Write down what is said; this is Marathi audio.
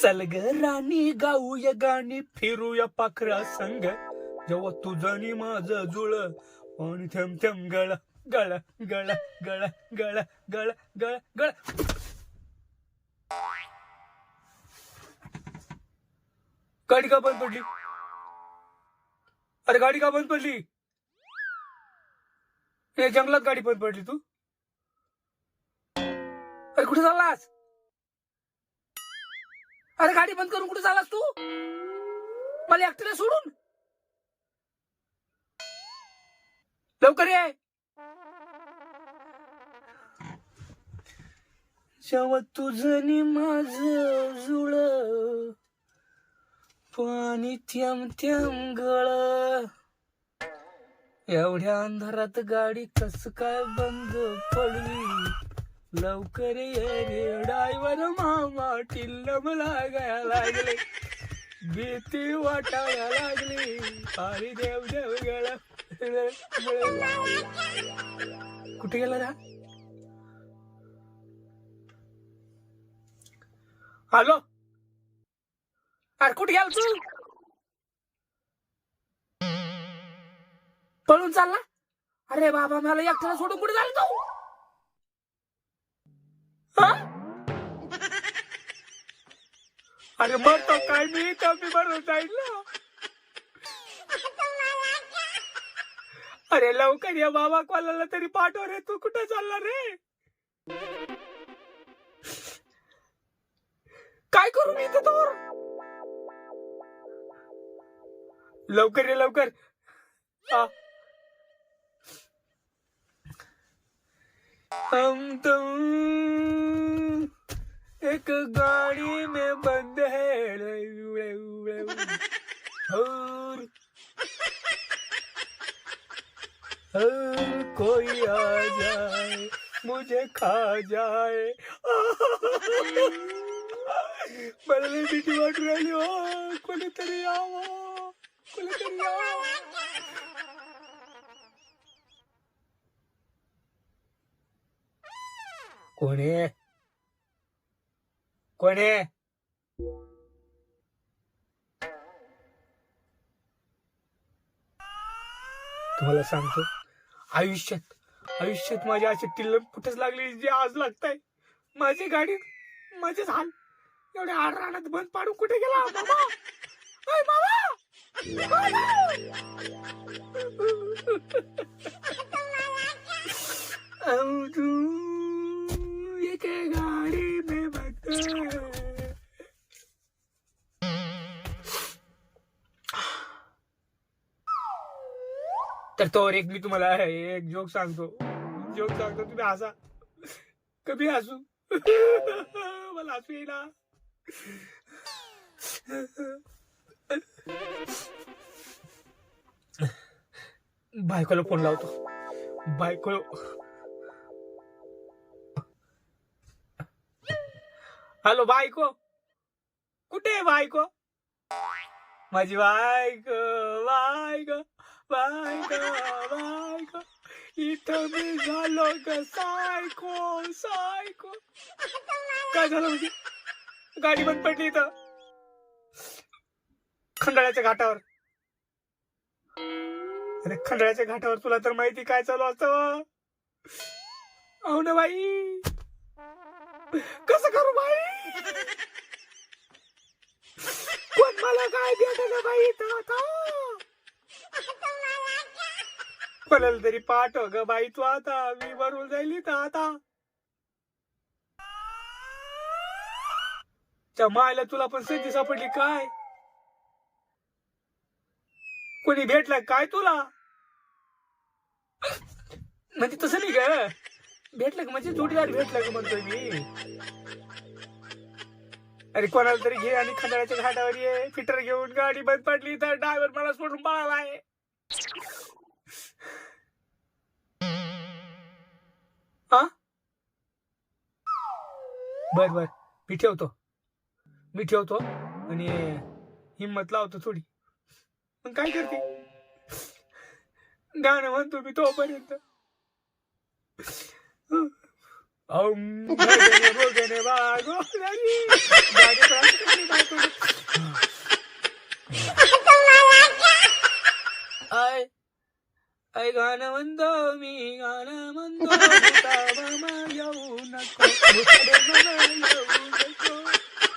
सलग राणी गाऊया गाणी फिरूया पाखरा संग. जेव्हा तुझं आणि माझं जुळ आणि थेंब थेंब गळा गळा गळा गळा गळा गळा गळा गळा. गाडी का बंद पडली? अरे गाडी का बंद पडली? जंगलात गाडी बंद पडली तू? अरे कुठे चाललास? अरे गाडी बंद करून कुठे चालास तू? मला एकटीला सोडून? लवकर ये. जेव्हा तुझं नि माझ जुळ पाणी थेंब थेंब गळ. एवढ्या अंधारात गाडी कस काय बंद पडली? लवकर ये रे ड्रायव्हर मामा टिल्लम लागायला लागले. भीती वाटायला लागली. अरे देव देव गेला. कुठे गेला रा? हॅलो? अरे कुठे गेला तू? पळून चालला? अरे बाबा मला एकट्याला सोडून कुठे झाला तू? अरे मरतो काय मी तर मी मरून जाईल ना? अरे लवकर या बाबा कोणाला तरी पाठव रे तू कुठं चालला रे? काय करू मी इथं तोर लवकर ये लवकर. हा. हम तुम एक गाड़ी में बंद है। और और कोई आ जाए, मुझे खा जाए। बल्ले बिटी वाट रही हो कुल तेरी आओ कुल तेरी आओ कोने कोण आहे? तुम्हाला सांगतो. आयुष्यात आयुष्यात माझ्या अशी टिल्लम कुठेच लागली जे आज लागताय. माझी गाडी माझेच हाल एवढ्या आड रानात बंद पाडून कुठे गेला? मामा! ओय मामा! तर तो एक मी तुम्हाला एक जोक सांगतो. जोक सांगतो तुम्ही हसा. कमी हसू. मला हसू येईना. बायकोला फोन लावतो. बायको हॅलो बायको. कुठे आहे बायको? माझी बायको बायको. बायको बायको इथं मी झालो ग सायको सायको. काय झालं म्हणजे? गाडी बंद पडली इथं. खंडाळ्याच्या घाटावर. अरे खंडाळ्याच्या घाटावर तुला तर माहिती काय चालू असतं? हो ना बाई. कसं करू बाई? कोण मला काय भेटलं बाई इथं आता कोणाला तरी पाठव ग बाई तू आता मी बरोबर जाईल तर आता. त्या मायला तुला पण संधी सापडली काय? कोणी भेटलं काय तुला? म्हणजे तसं नाही ग. भेटलं का म्हणजे जोडीदार भेटलं का म्हणतोय मी? अरे कोणाला तरी घे आणि खंडाळ्याच्या घाटावर ये. फिटर घेऊन गाडी बंद पडली तर ड्रायव्हर मला सोडून पळाला आहे आ? बर बर. मी ठेवतो. मी ठेवतो आणि हिंमत लावतो थोडी. मग काय करते? गाणं म्हणतो मी तोपर्यंत. औम भगने भगने वागो लगी. गाडी पण असं करते ऐ गाणं म्हणतो मी